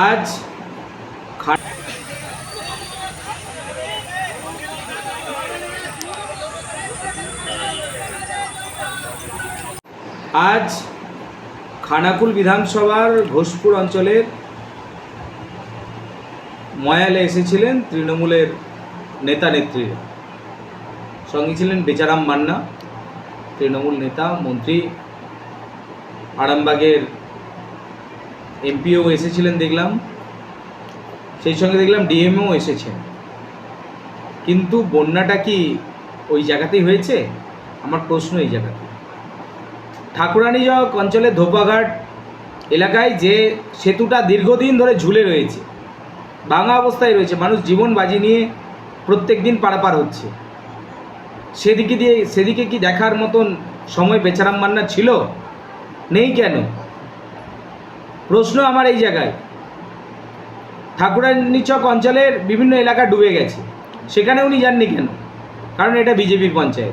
আজ আজ খানাকুল বিধানসভার ঘোষপুর অঞ্চলের ময়ালে এসেছিলেন তৃণমূলের নেতা নেত্রীরা। সঙ্গে ছিলেন বেচারাম মান্না, তৃণমূল নেতা, মন্ত্রী, আরামবাগের এমপিও এসেছিলেন দেখলাম, সেই সঙ্গে দেখলাম ডিএমও এসেছেন কিন্তু বন্যাটা কি ওই জায়গাতেই হয়েছে? আমার প্রশ্ন এই জায়গাতে ঠাকুরানীজক অঞ্চলের ধোপাঘাট এলাকায় যে সেতুটা দীর্ঘদিন ধরে ঝুলে রয়েছে, ভাঙা অবস্থায় রয়েছে, মানুষ জীবন বাজি নিয়ে প্রত্যেক দিন পারাপার হচ্ছে। সেদিকে দিয়ে সেদিকে কি দেখার মতন সময় বেচারাম মান্না ছিল? নেই কেন? প্রশ্ন আমার এই জায়গায়। ঠাকুরানীচক অঞ্চলের বিভিন্ন এলাকা ডুবে গেছে। সেখানে উনি যাননি কেন? কারণ এটা বিজেপির পঞ্চায়েত।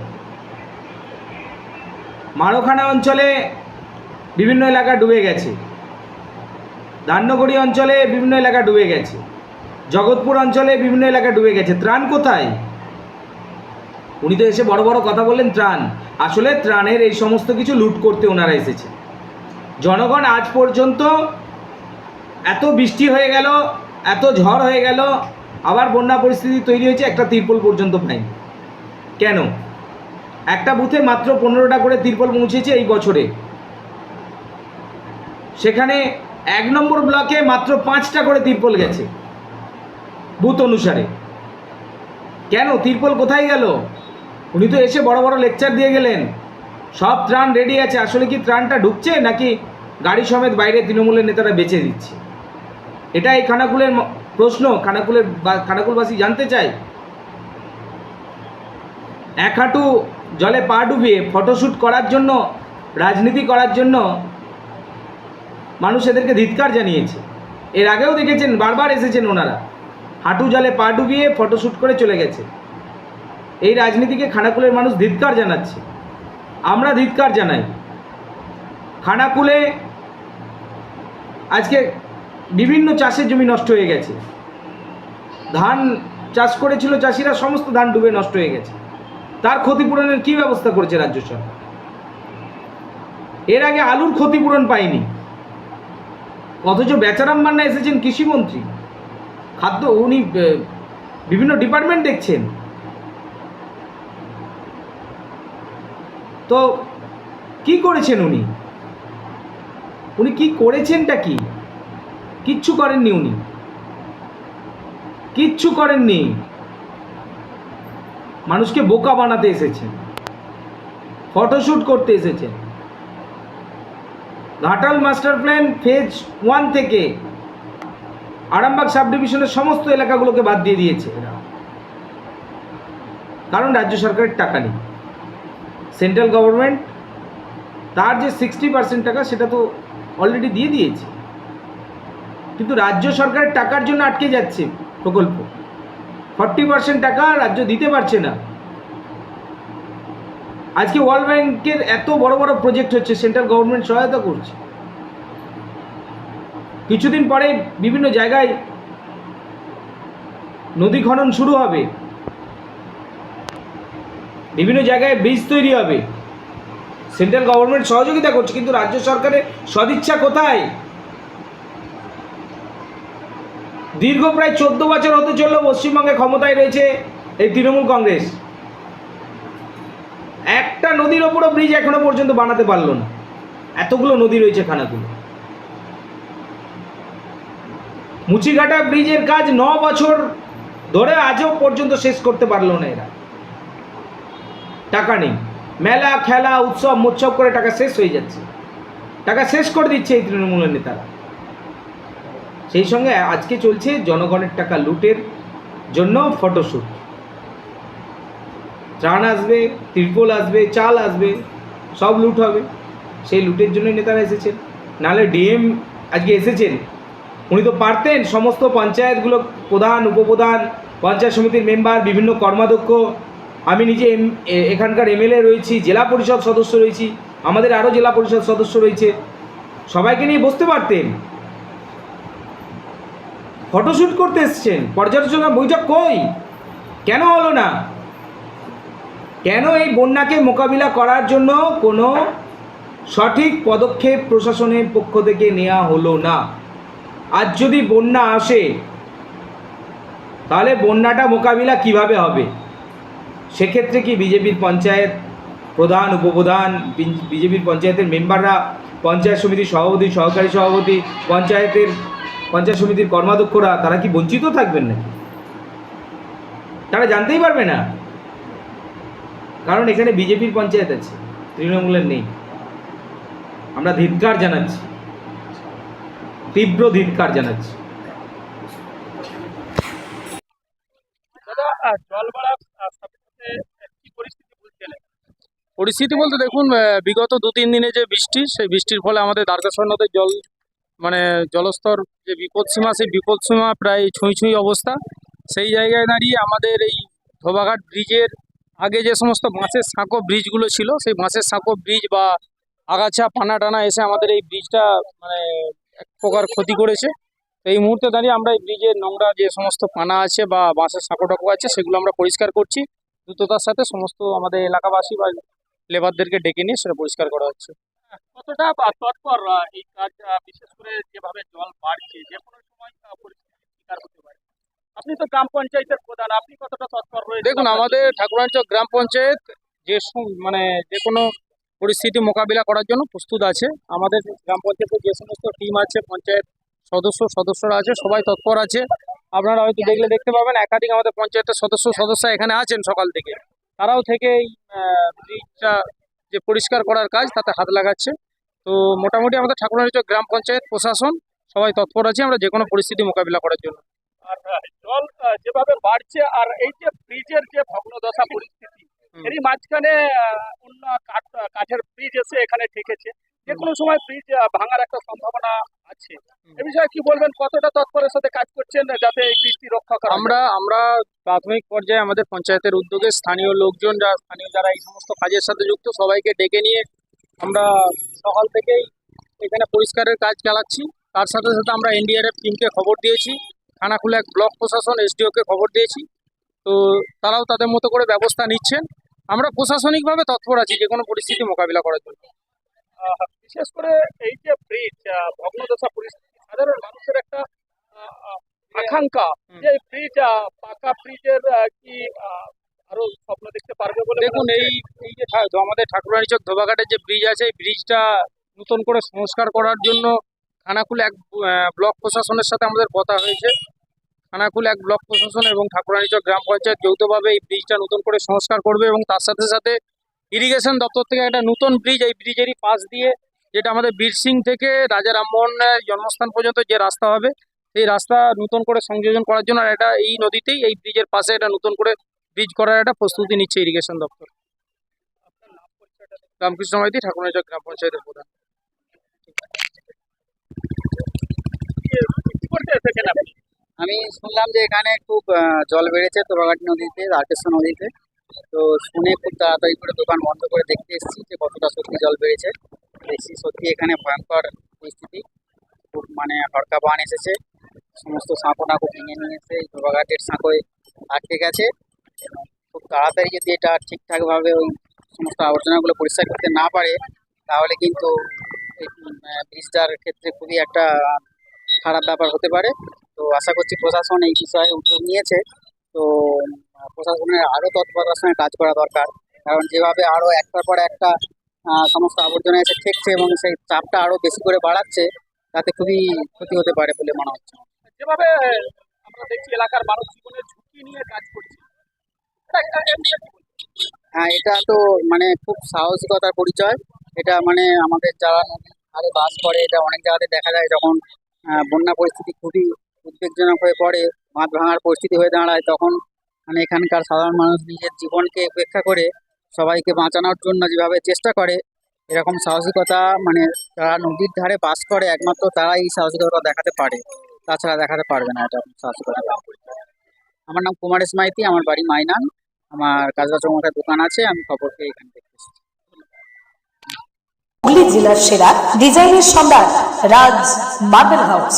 মারোখানা অঞ্চলে বিভিন্ন এলাকা ডুবে গেছে। ধান্যগড়ি অঞ্চলে বিভিন্ন এলাকা ডুবে গেছে। জগৎপুর অঞ্চলে বিভিন্ন এলাকা ডুবে গেছে। ত্রাণ কোথায়? উনি তো এসে বড় বড় কথা বললেন, ত্রাণ। আসলে ত্রাণের এই সমস্ত কিছু লুট করতে ওনারা এসেছে জনগণ আজ পর্যন্ত এত বৃষ্টি হয়ে গেল, এত ঝড় হয়ে গেল, আবার বন্যা পরিস্থিতি তৈরি হয়েছে, একটা তিরপল পর্যন্ত পায়নি কেন? একটা বুথে মাত্র পনেরোটা করে তিরপল পৌঁছেছে এই বছরে। সেখানে এক নম্বর ব্লকে মাত্র পাঁচটা করে তিরপল গেছে, বুথ অনুসারে। কেন? তিরপল কোথায় গেল? উনি তো এসে বড় বড় লেকচার দিয়ে গেলেন। সব ত্রাণ রেডি আছে, আসলে কি ত্রাণটা ঢুকছে নাকি গাড়ি সমেত বাইরে তৃণমূলের নেতারা বেঁচে দিচ্ছে? এটা এই খানাকুলের প্রশ্ন, খানাকুলের খানাকুলবাসী জানতে চায় এক হাঁটু জলে পা ডুবিয়ে ফটোশ্যুট করার জন্য, রাজনীতি করার জন্য মানুষ এদেরকে ধিৎকার জানিয়েছে। এর আগেও দেখেছেন, বারবার এসেছেন ওনারা। হাঁটু জলে পা ডুবিয়ে ফটোশ্যুট করে চলে গেছে। এই রাজনীতিকে খানাকুলের মানুষ ধিৎকার জানাচ্ছে। আমরা ধিৎকার জানাই। খানাকুলে আজকে বিভিন্ন চাষের জমি নষ্ট হয়ে গেছে। ধান চাষ করেছিল চাষিরা, সমস্ত ধান ডুবে নষ্ট হয়ে গেছে। তার ক্ষতিপূরণের কি ব্যবস্থা করেছে রাজ্য সরকার? এর আগে আলুর ক্ষতিপূরণ পায়নি। অথচ বেচারাম মান্না এসেছেন কৃষিমন্ত্রী। খাদ্য উনি বিভিন্ন ডিপার্টমেন্ট দেখছেন। তো কি করেছেন উনি? উনি কি করেছেনটা কি? কিচ্ছু করেননি উনি। কিচ্ছু করেননি। মানুষকে বোকা বানাতে এসেছেন। ফটোশ্যুট করতে এসেছেন। Ghatal master plan phase one থেকে আরামবাগ সাব ডিভিশনের সমস্ত এলাকাগুলোকে বাদ দিয়ে দিয়েছে কারণ রাজ্য সরকারের টাকা নেই। সেন্ট্রাল গভর্নমেন্ট, তার যে সিক্সটি পার্সেন্ট টাকা সেটা তো অলরেডি দিয়ে দিয়েছে। কিন্তু রাজ্য সরকারের টাকার জন্য আটকে যাচ্ছে প্রকল্প। ফর্টি পার্সেন্ট টাকা রাজ্য দিতে পারছে না। আজকে ওয়ার্ল্ড ব্যাংকের এত বড় বড় প্রজেক্ট হচ্ছে, সেন্ট্রাল গভর্নমেন্ট সহায়তা করছে। কিছুদিন পরে বিভিন্ন জায়গায় নদী খনন শুরু হবে। বিভিন্ন জায়গায় ব্রিজ তৈরি হবে। সেন্ট্রাল গভর্নমেন্ট সহযোগিতা করছে, কিন্তু রাজ্য সরকারের সদিচ্ছা কোথায়? দীর্ঘ প্রায় চোদ্দ বছর হতে চলল পশ্চিমবঙ্গে ক্ষমতায় রয়েছে এই তৃণমূল কংগ্রেস। একটা নদীর ওপরও ব্রিজ এখনও পর্যন্ত বানাতে পারল না। এতগুলো নদী রয়েছে খানাগুলো মুচিঘাটা ব্রিজের কাজ ন বছর ধরে আজও পর্যন্ত শেষ করতে পারল না এরা। টাকা নেই। মেলা, খেলা, উৎসব, মোৎসব করে টাকা শেষ হয়ে যাচ্ছে। টাকা শেষ করে দিচ্ছে এই তৃণমূলের নেতারা। সেই সঙ্গে আজকে চলছে জনগণের টাকা লুটের জন্য ফটোশ্যুট ত্রাণ আসবে, ত্রিপল আসবে, চাল আসবে, সব লুট হবে। সেই লুটের জন্য নেতারা এসেছেন। নাহলে ডিএম আজকে এসেছেন। উনি তো পারতেন সমস্ত পঞ্চায়েতগুলো প্রধান, উপপ্রধান, পঞ্চায়েত সমিতির মেম্বার, বিভিন্ন কর্মাধ্যক্ষ আমি নিজে এখানকার এমএলএ রয়েছি, জেলা পরিষদ সদস্য রয়েছি, আমাদের আরও জেলা পরিষদ সদস্য রয়েছে। সবাইকে নিয়ে বসতে পারতেন। ফটোশ্যুট করতে এসছেন। পর্যালোচনা বৈঠক কই? কেন হলো না? কেন এই বন্যাকে মোকাবিলা করার জন্য কোনো সঠিক পদক্ষেপ প্রশাসনের পক্ষ থেকে নেওয়া হলো না? আজ যদি বন্যা আসে, তাহলে বন্যাটা মোকাবিলা কীভাবে হবে? সেক্ষেত্রে কি বিজেপির পঞ্চায়েত প্রধান, উপপ্রধান বিজেপির পঞ্চায়েতের মেম্বাররা, পঞ্চায়েত সমিতির সভাপতি, সহকারী সভাপতি, পঞ্চায়েতের, পঞ্চায়েত সমিতির কর্মাধ্যক্ষরা, তারা কি বঞ্চিত থাকবেন না তারা জানতেই পারবে না। কারণ এখানে বিজেপির পঞ্চায়েত আছে, তৃণমূলের নেই। আমরা ধিৎকার জানাচ্ছি। তীব্র ধিৎকার জানাচ্ছি দাদা আহ, জল বাড়ার আহ, সাথে সাথে আহ, কি পরিস্থিতি বুঝছেন পরিস্থিতি বলতে দেখুন বিগত দু তিন দিনে যে বৃষ্টি, সেই বৃষ্টির ফলে আমাদের দ্বারকেশ্বর নদের জল মানে জলস্তর যে বিপদসীমা, সেই বিপদসীমা প্রায় ছুঁই ছুঁই অবস্থা। সেই জায়গায় দাঁড়িয়ে আমাদের এই ধোবাঘাট ব্রিজের আগে যে সমস্ত বাঁশের সাঁকো ব্রিজগুলো ছিল, সেই বাঁশের সাঁকো ব্রিজ বা আগাছা, পানা টানা এসে আমাদের এই ব্রিজটা মানে এক প্রকার ক্ষতি করেছে। এই মুহূর্তে দাঁড়িয়ে আমরা এই ব্রিজের নোংরা যে সমস্ত পানা আছে বা বাঁশের সাঁকো টাকো আছে, সেগুলো আমরা পরিষ্কার করছি। দ্রুততার সাথে সমস্ত আমাদের এলাকাবাসী বা লেবারদেরকে ডেকে নিয়ে সেটা পরিষ্কার করা হচ্ছে। কতটা তৎপর এই কাজ বিশেষ করে যেভাবে জল বাড়ছে যে কোনো সময় শিকার হতে পারে। আপনি তো গ্রাম পঞ্চায়েতের প্রধান আপনি কতটা তৎপর রয়েছে দেখুন আমাদের ঠাকুরাঞ্চল গ্রাম পঞ্চায়েত যে মানে যে কোনো পরিস্থিতি মোকাবিলা করার জন্য প্রস্তুত আছে। আমাদের গ্রাম পঞ্চায়েতের যে সমস্ত টিম আছে পঞ্চায়েত সদস্য সদস্যরা আছে সবাই তৎপর আছে। আপনারা হয়তো দেখলে দেখতে পাবেন একাধিক আমাদের পঞ্চায়েতের সদস্য সদস্য এখানে আছেন সকাল থেকে। তারাও থেকে এই ব্রিজটা যে পরিষ্কার করার কাজ তাতে হাত লাগাচ্ছে। তো মোটামুটি আমাদের ঠাকুরাঞ্চল গ্রাম পঞ্চায়েত প্রশাসন সবাই তৎপর আছে আমরা যে কোনো পরিস্থিতি মোকাবিলা করার জন্য। আর জল যেভাবে বাড়ছে আর এই যে ব্রিজের যে ভগ্নদশা পরিস্থিতি এরই মাঝখানে কাঠের ব্রিজ এসে এখানে ঠেকেছে যে কোনো সময় ব্রিজ ভাঙার একটা সম্ভাবনা আছে। এ বিষয়ে কি বলবেন? কতটা তৎপরের সাথে কাজ করছেন যাতে এই ব্রিজটি রক্ষা করা আমরা আমরা প্রাথমিক পর্যায়ে আমাদের পঞ্চায়েতের উদ্যোগে স্থানীয় লোকজন যা স্থানীয় যারা এই সমস্ত কাজের সাথে যুক্ত সবাইকে ডেকে নিয়ে আমরা সকাল থেকেই এখানে পরিষ্কারের কাজ চালাচ্ছি। তার সাথে সাথে আমরা এনডিআরএফ টিমকে খবর দিয়েছি। খানাকুলা এক ব্লক প্রশাসন এসডিওকে খবর দিয়েছি। তো তারাও তাদের মতো করে ব্যবস্থা নিচ্ছেন। আমরা প্রশাসনিকভাবে তৎপর আছি যে কোনো পরিস্থিতি মোকাবিলা করার জন্য। বিশেষ করে এই যে ব্রিজ ভগ্নদশা পরিস্থিতি সাধারণ মানুষের একটা আকাঙ্ক্ষা যে ব্রিজ পাকা ব্রিজের কি আরও স্বপ্ন দেখতে পারবে বলে দেখুন এই এই যে আমাদের ঠাকুরানী চক ধোবাঘাটের যে ব্রিজ আছে এই ব্রিজটা নতুন করে সংস্কার করার জন্য খানাকুল এক ব্লক প্রশাসনের সাথে আমাদের কথা হয়েছে। খানাকুল এক ব্লক প্রশাসন এবং ঠাকুরানী চক গ্রাম পঞ্চায়েত যৌথভাবে এই ব্রিজটা নতুন করে সংস্কার করবে এবং তার সাথে সাথে ইরিগেশন দপ্তর থেকে একটা নতুন ব্রিজ এই ব্রিজেরই পাশ দিয়ে যেটা আমাদের বীরসিং থেকে রাজা রামমোহনের জন্মস্থান পর্যন্ত যে রাস্তা হবে সেই রাস্তা নতুন করে সংযোজন করার জন্য আর এটা এই নদীতেই এই ব্রিজের পাশে এটা নতুন করে ব্রিজ করার একটা প্রস্তুতি নিচ্ছে ইরিগেশন দপ্তর। রামকৃষ্ণ মাইতি, ঠাকুরনাচক গ্রাম পঞ্চায়েতের প্রধান করতে আমি শুনলাম যে এখানে খুব জল বেড়েছে তোরাঘাট নদীতে দ্বারকেশ্বর নদীতে। তো শুনে খুব তাড়াতাড়ি করে দোকান বন্ধ করে দেখতে এসেছি যে কতটা সত্যি জল বেড়েছে। দেখছি সত্যি এখানে ভয়ঙ্কর পরিস্থিতি। খুব মানে হড়কা বান এসেছে। সমস্ত সাঁকো টাঁকো ভেঙে নিয়ে এসে এই তোরাঘাটের সাঁকোয় আটকে গেছে। খুব তাড়াতাড়ি যদি এটা ঠিকঠাকভাবে সমস্ত আবর্জনাগুলো পরিষ্কার করতে না পারে, তাহলে কিন্তু ব্রিজটার ক্ষেত্রে খুবই একটা খারাপ ব্যাপার হতে পারে। তো আশা করছি প্রশাসন এই বিষয়ে উদ্যোগ নিয়েছে। তো প্রশাসনের আরও তৎপরতার সঙ্গে কাজ করা দরকার। কারণ যেভাবে আরও একটার পর একটা সমস্ত আবর্জনা এসে ঠেকছে এবং সেই চাপটা আরও বেশি করে বাড়াচ্ছে তাতে খুবই ক্ষতি হতে পারে বলে মনে হচ্ছে। যেভাবে আমরা দেখছি এলাকার মানুষ জীবনের ঝুঁকি নিয়ে কাজ করছে? হ্যাঁ এটা তো মানে খুব সাহসিকতার পরিচয়। এটা মানে আমাদের যারা ধারে বাস করে এটা অনেক জায়গাতে দেখা যায় যখন বন্যা পরিস্থিতি খুবই উদ্বেগজনক হয়ে পড়ে বাঁধ ভাঙার পরিস্থিতি হয়ে দাঁড়ায়, তখন মানে এখানকার সাধারণ মানুষ নিজের জীবনকে উপেক্ষা করে সবাইকে বাঁচানোর জন্য যেভাবে চেষ্টা করে, এরকম সাহসিকতা মানে যারা নদীর ধারে বাস করে একমাত্র তারাই এই সাহসিকতা দেখাতে পারে। তাছাড়া দেখাতে পারবে না এটা সাহসিকতা আমার নাম কুমারেশ মাইতি, আমার বাড়ি মাইনান, আমার কাজরা চৌমাথায় দোকান আছে, আমি খবর পেয়ে এখানে হুগলি জেলার সেরা ডিজাইনের সম্রাট রাজ মার্বেল হাউস।